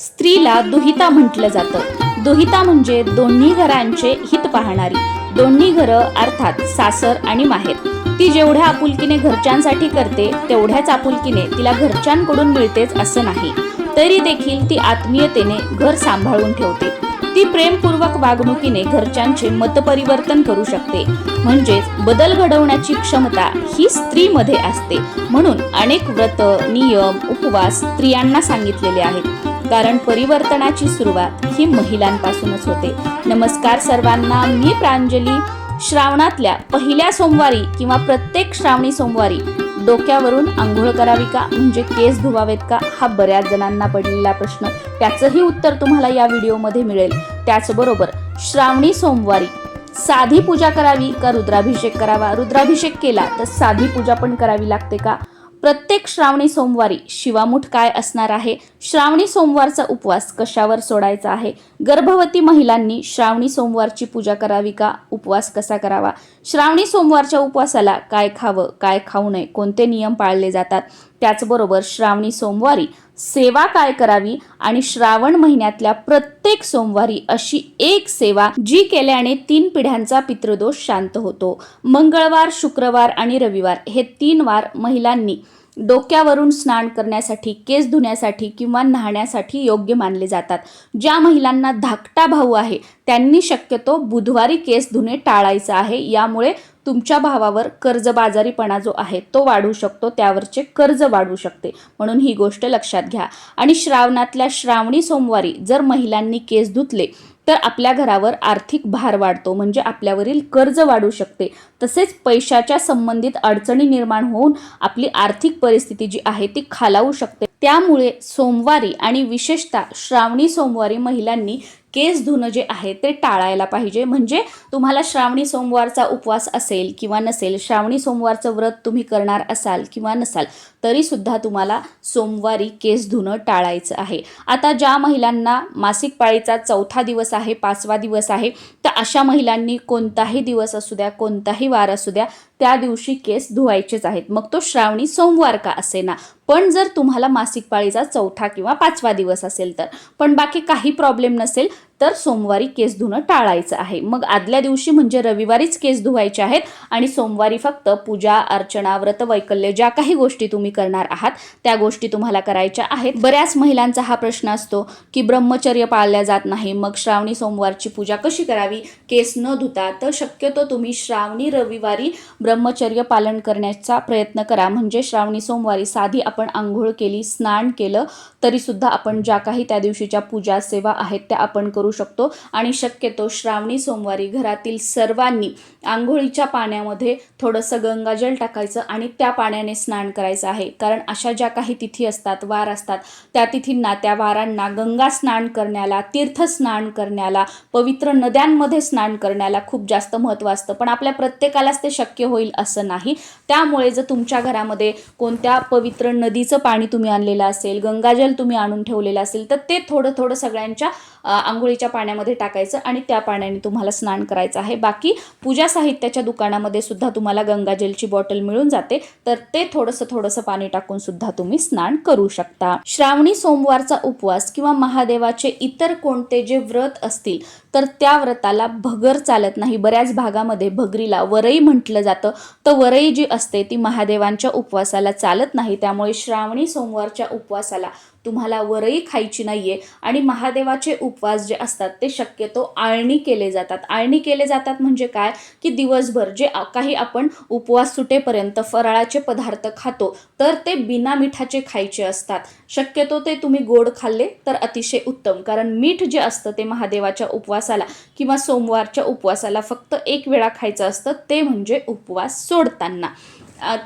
स्त्रीला दुहिता म्हटलं जातं. दुहिता म्हणजे दोन्ही घरांचे हित पाहणारी. दोन्ही घरं अर्थात सासर आणि माहेर. ती जेवढ्या आपुलकीने घरच्यांसाठी करते तेवढ्याच आपुलकीने तिला घरच्यांकडून मिळतेच असं नाही. तरी देखील ती आत्मीयतेने घर सांभाळून ठेवते. ती प्रेमपूर्वक वागणुकीने घरच्यांचे मतपरिवर्तन करू शकते. म्हणजेच बदल घडवण्याची क्षमता ही स्त्रीमध्ये असते. म्हणून अनेक व्रत नियम उपवास स्त्रियांना सांगितलेले आहेत. कारण परिवर्तनाची सुरुवात ही महिलांपासूनच होते. नमस्कार सर्वांना मी प्रांजली. श्रावणातल्या पहिल्या सोमवारी किंवा प्रत्येक श्रावणी सोमवारी डोक्यावरून आंघोळ करावी का? म्हणजे केस धुवावेत का? हा बऱ्याच जणांना पडलेला प्रश्न. त्याचंही उत्तर तुम्हाला या व्हिडिओमध्ये मिळेल. त्याचबरोबर श्रावणी सोमवारी साधी पूजा करावी का? रुद्राभिषेक करावा? रुद्राभिषेक केला तर साधी पूजा पण करावी लागते का? प्रत्येक श्रावणी सोमवारी शिवामूठ काय असणार आहे? श्रावणी सोमवारचा उपवास कशावर सोडायचा आहे? गर्भवती महिलांनी श्रावणी सोमवारची पूजा करावी का? उपवास कसा करावा? श्रावणी सोमवारच्या उपवासाला काय खावं काय खाऊ नये कोणते नियम पाळले जातात? त्याचबरोबर श्रावणी सोमवारी सेवा काय करावी आणि श्रावण महिन्यातल्या प्रत्येक सोमवारी अशी एक सेवा जी केल्याने तीन पिढ्यांचा पितृदोष शांत होतो. मंगळवार शुक्रवार आणि रविवार हे तीन वार महिलांनी डोक्यावरून स्नान करण्यासाठी केस धुण्यासाठी किंवा न्हाण्यासाठी योग्य मानले जातात. ज्या महिलांना धाकटा भाऊ आहे त्यांनी शक्यतो बुधवारी केस धुणे टाळायचं आहे. यामुळे तुमच्या भावावर कर्जबाजारीपणा जो आहे तो वाढू शकतो त्यावरचे कर्ज वाढू शकते. म्हणून ही गोष्ट लक्षात घ्या. आणि श्रावणातल्या श्रावणी सोमवारी जर महिलांनी केस धुतले तर आपल्या घरावर आर्थिक भार वाढतो म्हणजे आपल्यावरील कर्ज वाढू शकते. तसेच पैशाच्या संबंधित अडचणी निर्माण होऊन आपली आर्थिक परिस्थिती जी आहे ती खालावू शकते. त्यामुळे सोमवारी आणि विशेषतः श्रावणी सोमवारी महिलांनी केस धुणं जे आहे ते टाळायला पाहिजे. म्हणजे तुम्हाला श्रावणी सोमवारचा उपवास असेल किंवा नसेल श्रावणी सोमवारचं व्रत तुम्ही करणार असाल किंवा नसाल तरीसुद्धा तुम्हाला सोमवारी केस धुणं टाळायचं आहे. आता ज्या महिलांना मासिक पाळीचा चौथा दिवस आहे पाचवा दिवस आहे तर अशा महिलांनी कोणताही दिवस असू द्या कोणताही वार असू द्या त्या दिवशी केस धुवायचेच आहेत. मग तो श्रावणी सोमवार का असेना? पण जर तुम्हाला मासिक पाळीचा चौथा किंवा पाचवा दिवस असेल तर. पण बाकी काही प्रॉब्लेम नसेल तर सोमवारी केस धुणं टाळायचं आहे. मग आदल्या दिवशी म्हणजे रविवारीच केस धुवायचे आहेत आणि सोमवारी फक्त पूजा अर्चना व्रत वैकल्य ज्या काही गोष्टी तुम्ही करणार आहात त्या गोष्टी तुम्हाला करायच्या आहेत. बऱ्याच महिलांचा हा प्रश्न असतो की ब्रह्मचर्य पाळल्या जात नाही. मग श्रावणी सोमवारची पूजा कशी करावी? केस न धुता तर शक्यतो तुम्ही श्रावणी रविवारी ब्रह्मचर्य पालन करण्याचा प्रयत्न करा. म्हणजे श्रावणी सोमवारी साधी आपण आंघोळ केली स्नान केलं तरीसुद्धा आपण ज्या काही त्या दिवशीच्या पूजा सेवा आहेत त्या आपण करू शकतो. आणि शक्यतो श्रावणी सोमवारी घरातील सर्वांनी आंघोळीच्या पाण्यामध्ये थोडंसं गंगाजल टाकायचं आणि त्या पाण्याने स्नान करायचं आहे. कारण अशा ज्या काही तिथी असतात वार असतात त्या तिथींना त्या वारांना गंगा स्नान करण्याला तीर्थ स्नान करण्याला पवित्र नद्यांमध्ये स्नान करण्याला खूप जास्त महत्त्व असतं. पण आपल्या प्रत्येकालाच ते शक्य होईल असं नाही. त्यामुळे जर तुमच्या घरामध्ये कोणत्या पवित्र नदीचं पाणी तुम्ही आणलेलं असेल गंगाजल तुम्ही आणून ठेवलेलं असेल तर ते थोडं थोडं सगळ्यांच्या आंघोळीच्या पाण्यामध्ये टाकायचं आणि त्या पाण्याने तुम्हाला स्नान करायचं आहे. बाकी पूजा साहित्याच्या दुकानामध्ये सुद्धा तुम्हाला गंगाजलची बॉटल मिळून जाते. तर ते थोडंसं थोडंसं पाणी टाकून सुद्धा तुम्ही स्नान करू शकता. श्रावणी सोमवारचा उपवास किंवा महादेवाचे इतर कोणते जे व्रत असतील तर त्या व्रताला भगर चालत नाही. बऱ्याच भागामध्ये भगरीला वरई म्हटलं जातं. तर वरई जी असते ती महादेवांच्या उपवासाला चालत नाही. त्यामुळे श्रावणी सोमवारच्या उपवासाला तुम्हाला वरई खायची नाही आहे आणि महादेवाचे उपवास जे असतात ते शक्यतो आळणी केले जातात. आळणी केले जातात म्हणजे काय? की दिवसभर जे काही आपण उपवास सुटेपर्यंत फराळाचे पदार्थ खातो तर ते बिना मिठाचे खायचे असतात. शक्यतो ते तुम्ही गोड खाल्ले तर अतिशय उत्तम. कारण मीठ जे असतं ते महादेवाच्या उपवासाला किंवा सोमवारच्या उपवासाला फक्त एक वेळा खायचं असतं ते म्हणजे उपवास सोडताना.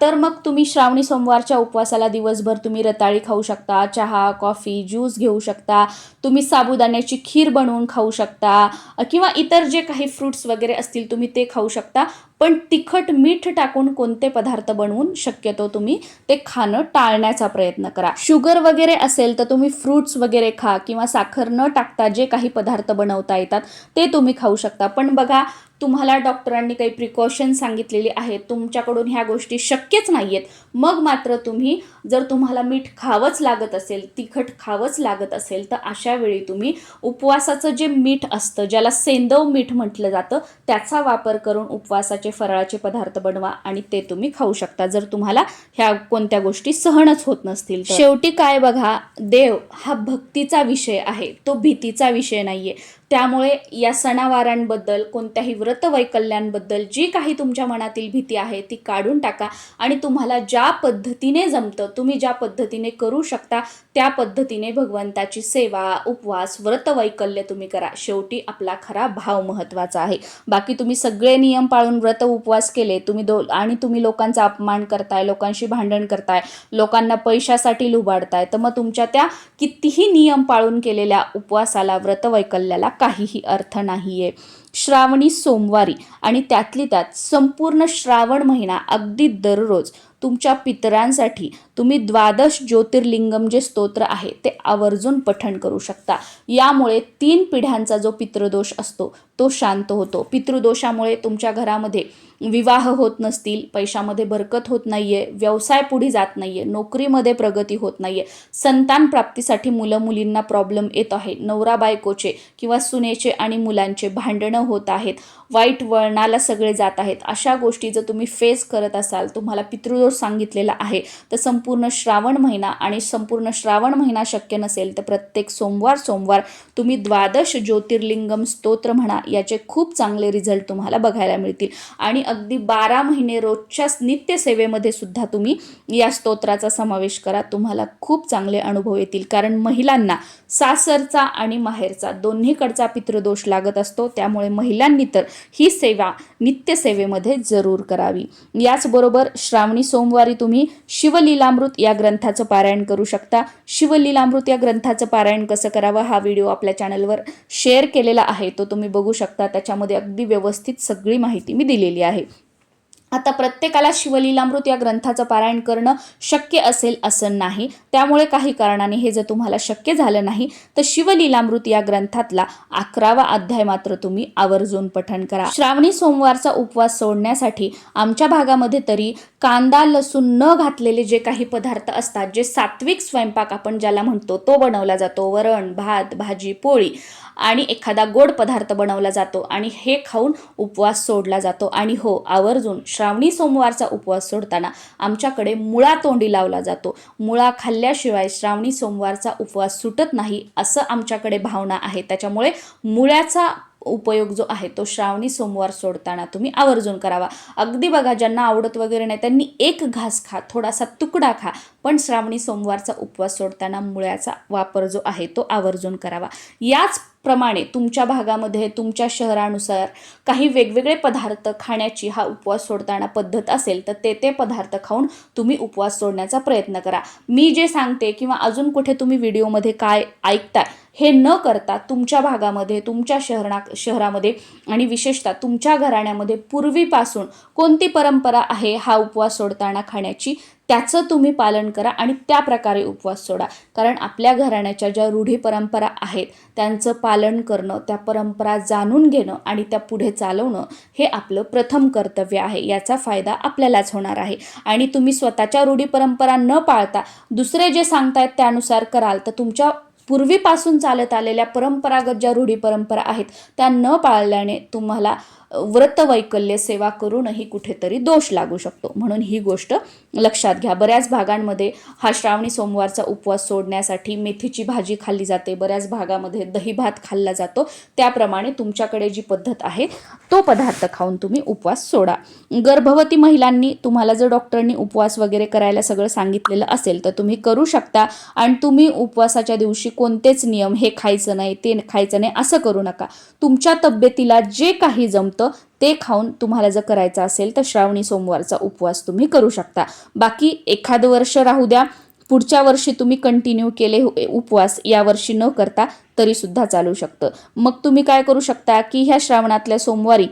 तर मग तुम्ही श्रावणी सोमवारच्या उपवासाला दिवसभर तुम्ही रताळी खाऊ शकता चहा कॉफी ज्यूस घेऊ शकता तुम्ही साबुदाण्याची खीर बनवून खाऊ शकता किंवा इतर जे काही फ्रुट्स वगैरे असतील तुम्ही ते खाऊ शकता. पण तिखट मीठ टाकून कोणते पदार्थ बनवून शक्यतो तुम्ही ते खाणं टाळण्याचा प्रयत्न करा. शुगर वगैरे असेल तर तुम्ही फ्रुट्स वगैरे खा किंवा साखर न टाकता जे काही पदार्थ बनवता येतात ते तुम्ही खाऊ शकता. पण बघा तुम्हाला डॉक्टरांनी काही प्रिकॉशन सांगितलेली आहेत तुमच्याकडून ह्या गोष्टी शक्यच नाही आहेत मग मात्र तुम्ही जर तुम्हाला मीठ खावंच लागत असेल तिखट खावंच लागत असेल तर अशा वेळी तुम्ही उपवासाचं जे मीठ असतं ज्याला सेंदव मीठ म्हटलं जातं त्याचा वापर करून उपवासाचे फराळाचे पदार्थ बनवा आणि ते तुम्ही खाऊ शकता. जर तुम्हाला ह्या कोणत्या गोष्टी सहनच होत नसतील शेवटी काय बघा देव हा भक्तीचा विषय आहे तो भीतीचा विषय नाहीये. त्यामुळे या सणावारांबद्दल कोणत्याही व्रतवैकल्यांबद्दल जी काही तुमच्या मनातील भीती आहे ती काढून टाका. आणि तुम्हाला ज्या पद्धतीने जमतं तुम्ही ज्या पद्धतीने करू शकता त्या पद्धतीने भगवंताची सेवा उपवास व्रतवैकल्य तुम्ही करा. शेवटी आपला खरा भाव महत्त्वाचा आहे. बाकी तुम्ही सगळे नियम पाळून व्रत उपवास केले तुम्ही दो आणि तुम्ही लोकांचा अपमान करताय लोकांशी भांडण करताय लोकांना पैशासाठी लुबाडताय तर मग तुमच्या त्या कितीही नियम पाळून केलेल्या उपवासाला व्रतवैकल्याला काहीही अर्थ नाही आहे श्रावणी सोमवारी आणि त्यातली त्यात संपूर्ण श्रावण महिना अगदी दररोज तुमच्या पितरांसाठी तुम्ही द्वादश ज्योतिर्लिंगम जे स्तोत्र आहे ते आवर्जून पठण करू शकता. यामुळे तीन पिढ्यांचा जो पितृदोष असतो तो शांत होतो. पितृदोषामुळे तुमच्या घरामध्ये विवाह होत नसतील पैशामध्ये बरकत होत नाहीये व्यवसाय पुढे जात नाहीये नोकरीमध्ये प्रगती होत नाहीये संतान प्राप्तीसाठी मुलं मुलींना प्रॉब्लेम येत आहे. नवरा बायकोचे किंवा सुनेचे आणि मुलांचे भांडणं होत आहेत. वाईट वळणाला सगळे जात आहेत. अशा गोष्टी जर तुम्ही फेस करत असाल तुम्हाला पितृदोष सांगितलेला आहे तर संपूर्ण श्रावण महिना आणि संपूर्ण श्रावण महिना शक्य नसेल तर प्रत्येक सोमवार सोमवार तुम्ही द्वादश ज्योतिर्लिंगम स्तोत्र म्हणा याचे खूप चांगले रिझल्ट तुम्हाला बघायला मिळतील. आणि अगदी बारा महिने रोजच्या नित्यसेवेमध्ये सुद्धा तुम्ही या स्तोत्राचा समावेश करा. तुम्हाला खूप चांगले अनुभव येतील. कारण महिलांना सासरचा आणि माहेरचा दोन्हीकडचा पितृदोष लागत असतो. त्यामुळे महिलांनी तर ही सेवा नित्यसेवेमध्ये जरूर करावी. याचबरोबर श्रावणी सोमवारी तुम्ही शिवलीलामृत या ग्रंथाचं पारायण करू शकता. शिवलीलामृत या ग्रंथाचं पारायण कसं करावं हा व्हिडिओ आपल्या चॅनलवर शेअर केलेला आहे. तो तुम्ही बघू शकता. त्याच्यामध्ये अगदी व्यवस्थित सगळी माहिती मी दिलेली आहे. आता प्रत्येकाला शिवलीलामृत या ग्रंथाचं पारायण करणं शक्य असेल असं नाही. त्यामुळे काही कारणाने हे जर तुम्हाला शक्य झालं नाही तर शिवलीलामृत या ग्रंथातला अकरावा अध्याय मात्र तुम्ही आवर्जून पठण करा. श्रावणी सोमवारचा उपवास सोडण्यासाठी आमच्या भागामध्ये तरी कांदा लसूण न घातलेले जे काही पदार्थ असतात जे सात्विक स्वयंपाक आपण ज्याला म्हणतो तो बनवला जातो. वरण भात भाजी पोळी. आणि एखादा गोड पदार्थ बनवला जातो आणि हे खाऊन उपवास सोडला जातो. आणि हो आवर्जून श्रावणी सोमवारचा उपवास सोडताना आमच्याकडे मुळा तोंडी लावला जातो. मुळा खाल्ल्याशिवाय श्रावणी सोमवारचा उपवास सुटत नाही असं आमच्याकडे भावना आहे. त्याच्यामुळे मुळ्याचा उपयोग जो आहे तो श्रावणी सोमवार सोडताना तुम्ही आवर्जून करावा. अगदी बघा ज्यांना आवडत वगैरे नाही त्यांनी एक घास खा थोडासा तुकडा खा पण श्रावणी सोमवारचा उपवास सोडताना मुळ्याचा वापर जो आहे तो आवर्जून करावा. याच प्रमाणे तुमच्या भागामध्ये तुमच्या शहरानुसार काही वेगवेगळे पदार्थ खाण्याची हा उपवास सोडताना पद्धत असेल तर ते ते पदार्थ खाऊन तुम्ही उपवास सोडण्याचा प्रयत्न करा. मी जे सांगते किंवा अजून कुठे तुम्ही व्हिडिओमध्ये काय ऐकताय हे न करता तुमच्या भागामध्ये तुमच्या शहरा शहरामध्ये आणि विशेषतः तुमच्या घराण्यामध्ये पूर्वीपासून कोणती परंपरा आहे हा उपवास सोडताना खाण्याची त्याचं तुम्ही पालन करा आणि त्या प्रकारे उपवास सोडा. कारण आपल्या घराण्याच्या ज्या रूढी परंपरा आहेत त्यांचं पालन करणं त्या परंपरा जाणून घेणं आणि त्या पुढे चालवणं हे आपलं प्रथम कर्तव्य आहे. याचा फायदा आपल्यालाच होणार आहे. आणि तुम्ही स्वतःच्या रूढी परंपरा न पाळता दुसरे जे सांगतायत त्यानुसार कराल तर तुमच्या पूर्वीपासून चालत आलेल्या परंपरागत ज्या रूढी परंपरा आहेत त्या न पाळल्याने तुम्हाला व्रतवैकल्य सेवा करूनही कुठेतरी दोष लागू शकतो. म्हणून ही गोष्ट लक्षात घ्या. बऱ्याच भागांमध्ये हा श्रावणी सोमवारचा उपवास सोडण्यासाठी मेथीची भाजी खाल्ली जाते. बऱ्याच भागामध्ये दही भात खाल्ला जातो. त्याप्रमाणे तुमच्याकडे जी पद्धत आहे तो पदार्थ खाऊन तुम्ही उपवास सोडा. गर्भवती महिलांनी तुम्हाला जर डॉक्टरांनी उपवास वगैरे करायला सगळं सांगितलेलं असेल तर तुम्ही करू शकता. आणि तुम्ही उपवासाच्या दिवशी कोणतेच नियम हे खायचं नाही ते खायचं नाही असं करू नका. तुमच्या तब्येतीला जे काही जमतं ते खाऊन तुम्हाला जर करायचं असेल तर श्रावणी सोमवारचा उपवास तुम्ही करू शकता. बाकी एखादं वर्ष राहू द्या. पुढच्या वर्षी तुम्ही कंटिन्यू केले उपवास या वर्षी न करता तरी सुद्धा चालू शकतं. मग तुम्ही काय करू शकता की ह्या श्रावणातल्या सोमवारी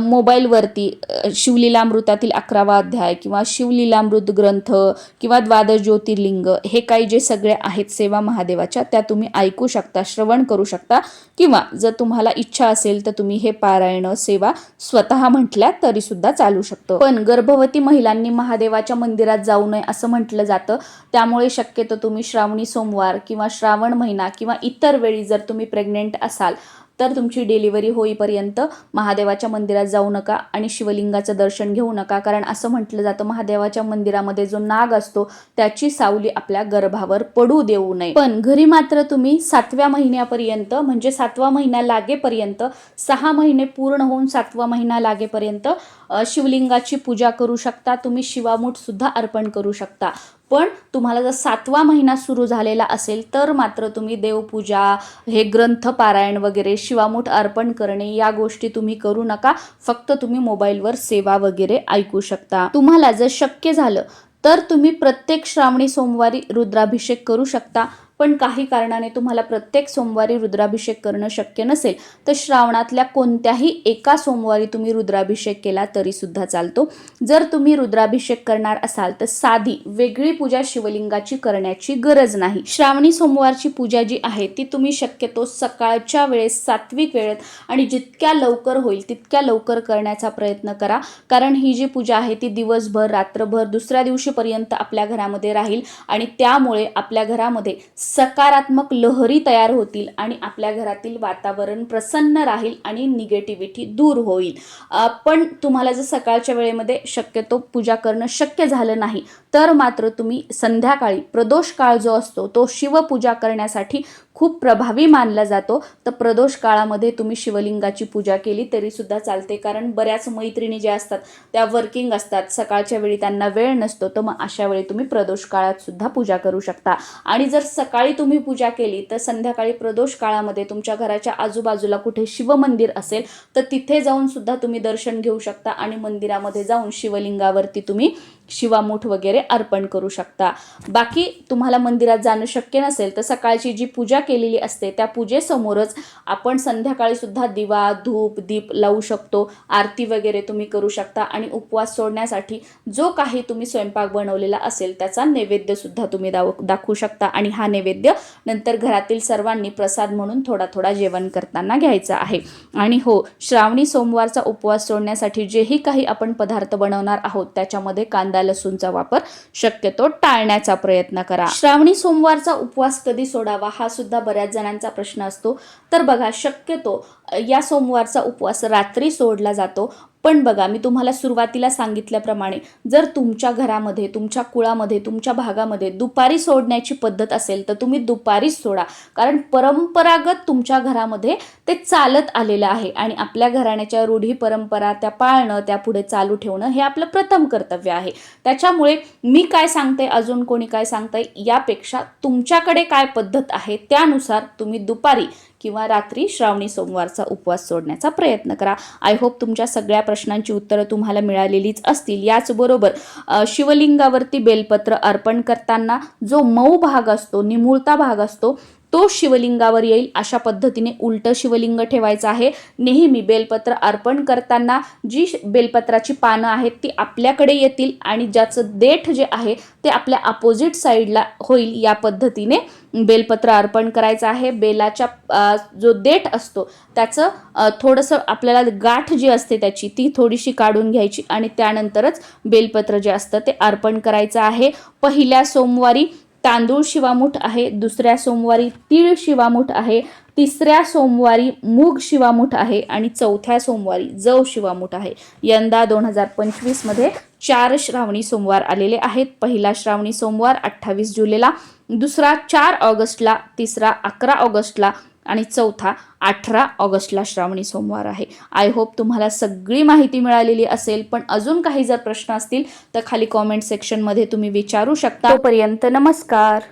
मोबाईलवरती शिवलीलामृतातील अकरावा अध्याय किंवा शिवलीलामृत ग्रंथ किंवा द्वादश ज्योतिर्लिंग हे काही जे सगळे आहेत सेवा महादेवाच्या त्या तुम्ही ऐकू शकता श्रवण करू शकता किंवा जर तुम्हाला इच्छा असेल तर तुम्ही हे पारायण सेवा स्वतः म्हटल्या तरी सुद्धा चालू शकतो. पण गर्भवती महिलांनी महादेवाच्या मंदिरात जाऊ नये असं म्हटलं जातं. त्यामुळे शक्यतो तुम्ही श्रावणी सोमवार किंवा श्रावण महिना किंवा इतर वेळी जर तुम्ही प्रेग्नेंट असाल तर तुमची डिलिव्हरी होईपर्यंत महादेवाच्या मंदिरात जाऊ नका आणि शिवलिंगाचं दर्शन घेऊ नका. कारण असं म्हटलं जातं महादेवाच्या मंदिरामध्ये जो नाग असतो त्याची सावली आपल्या गर्भावर पडू देऊ नये. पण घरी मात्र तुम्ही सातव्या महिन्यापर्यंत म्हणजे सातवा महिना लागेपर्यंत सहा महिने पूर्ण होऊन सातवा महिना लागेपर्यंत शिवलिंगाची पूजा करू शकता. तुम्ही शिवामूठ सुद्धा अर्पण करू शकता. पण तुम्हाला जर सातवा महिना सुरू झालेला असेल तर मात्र तुम्ही देवपूजा हे ग्रंथ पारायण वगैरे शिवामूठ अर्पण करणे या गोष्टी तुम्ही करू नका. फक्त तुम्ही मोबाईलवर सेवा वगैरे ऐकू शकता. तुम्हाला जर शक्य झालं तर तुम्ही प्रत्येक श्रावणी सोमवारी रुद्राभिषेक करू शकता. पण काही कारणाने तुम्हाला प्रत्येक सोमवारी रुद्राभिषेक करणं शक्य नसेल तर श्रावणातल्या कोणत्याही एका सोमवारी तुम्ही रुद्राभिषेक केला तरी सुद्धा चालतो. जर तुम्ही रुद्राभिषेक करणार असाल तर साधी वेगळी पूजा शिवलिंगाची करण्याची गरज नाही. श्रावणी सोमवारची पूजा जी आहे ती तुम्ही शक्यतो सकाळच्या वेळेस सात्विक वेळेत आणि जितक्या लवकर होईल तितक्या लवकर करण्याचा प्रयत्न करा. कारण ही जी पूजा आहे ती दिवसभर रात्रभर दुसऱ्या दिवशीपर्यंत आपल्या घरामध्ये राहील आणि त्यामुळे आपल्या घरामध्ये सकारात्मक लहरी तयार होतील आणि आपल्या घरातील वातावरण प्रसन्न राहील आणि निगेटिव्हिटी दूर होईल. पण तुम्हाला जर सकाळच्या वेळेमध्ये शक्यतो पूजा करणं शक्य झालं नाही तर मात्र तुम्ही संध्याकाळी प्रदोष काळ जो असतो तो शिवपूजा करण्यासाठी खूप प्रभावी मानला जातो. तर प्रदोष काळामध्ये तुम्ही शिवलिंगाची पूजा केली तरीसुद्धा चालते. कारण बऱ्याच मैत्रिणी ज्या असतात त्या वर्किंग असतात. सकाळच्या वेळी त्यांना वेळ नसतो तर मग अशा वेळी तुम्ही प्रदोष काळात सुद्धा पूजा करू शकता. आणि जर सकाळी तुम्ही पूजा केली तर संध्याकाळी प्रदोष काळामध्ये तुमच्या घराच्या आजूबाजूला कुठे शिवमंदिर असेल तर तिथे जाऊन सुद्धा तुम्ही दर्शन घेऊ शकता. आणि मंदिरामध्ये जाऊन शिवलिंगावरती तुम्ही शिवामूठ वगैरे अर्पण करू शकता. बाकी तुम्हाला मंदिरात जाणं शक्य नसेल तर सकाळची जी पूजा केलेली असते त्या पूजेसमोरच आपण संध्याकाळी सुद्धा दिवा धूप दीप लावू शकतो. आरती वगैरे तुम्ही करू शकता आणि उपवास सोडण्यासाठी जो काही तुम्ही स्वयंपाक बनवलेला असेल त्याचा नैवेद्य सुद्धा तुम्ही दाव दाखवू शकता. आणि हा नैवेद्य नंतर घरातील सर्वांनी प्रसाद म्हणून थोडा थोडा जेवण करताना घ्यायचा आहे. आणि हो श्रावणी सोमवारचा उपवास सोडण्यासाठी जेही काही आपण पदार्थ बनवणार आहोत त्याच्यामध्ये कांदा लसूणचा वापर शक्यतो टाळण्याचा प्रयत्न करा. श्रावणी सोमवारचा उपवास कधी सोडावा हा सुद्धा बऱ्याच जणांचा प्रश्न असतो. तर बघा शक्यतो या सोमवारचा उपवास रात्री सोडला जातो. पण बघा मी तुम्हाला सुरुवातीला सांगितल्याप्रमाणे जर तुमच्या घरामध्ये तुमच्या कुळामध्ये तुमच्या भागामध्ये दुपारी सोडण्याची पद्धत असेल तर तुम्ही दुपारीच सोडा. कारण परंपरागत तुमच्या घरामध्ये ते चालत आलेलं आहे आणि आपल्या घराण्याच्या रूढी परंपरा त्या पाळणं त्या पुढे चालू ठेवणं हे आपलं प्रथम कर्तव्य आहे. त्याच्यामुळे मी काय सांगते अजून कोणी काय सांगताय यापेक्षा तुमच्याकडे काय पद्धत आहे त्यानुसार तुम्ही दुपारी किंवा रात्री श्रावणी सोमवारचा उपवास सोडण्याचा प्रयत्न करा. आय होप तुमच्या सगळ्या प्रश्नांची उत्तरं तुम्हाला मिळालेलीच असतील. याचबरोबर शिवलिंगावरती बेलपत्र अर्पण करताना जो मऊ भाग असतो निमुळता भाग असतो तो शिवलिंगावर येईल अशा पद्धतीने उलटं शिवलिंग ठेवायचं आहे. नेहमी बेलपत्र अर्पण करताना जी बेलपत्राची पानं आहेत ती आपल्याकडे येतील आणि ज्याचं देठ जे आहे ते आपल्या अपोजिट साईडला होईल या पद्धतीने बेलपत्र अर्पण करायचं आहे. बेलाच्या जो देठ असतो त्याचं थोडंसं आपल्याला गाठ जी असते त्याची ती थोडीशी काढून घ्यायची आणि त्यानंतरच बेलपत्र जे असतं ते अर्पण करायचं आहे. पहिल्या सोमवारी तांदूळ शिवामूठ आहे दुसऱ्या सोमवारी तीळ शिवामूठ आहे तिसऱ्या सोमवारी मूग शिवामूठ आहे आणि चौथ्या सोमवारी जव शिवामूठ आहे. यंदा दोन हजार पंचवीसमध्ये चार श्रावणी सोमवार आलेले आहेत. पहिला श्रावणी सोमवार अठ्ठावीस जुलैला दुसरा चार ऑगस्टला तिसरा अकरा ऑगस्टला आणि चौथा अठरा ऑगस्टला श्रावणी सोमवार आहे. आय होप तुम्हाला सगळी माहिती मिळालेली असेल पण अजून काही जर प्रश्न असतील तर खाली कॉमेंट सेक्शनमध्ये तुम्ही विचारू शकता. तोपर्यंत नमस्कार.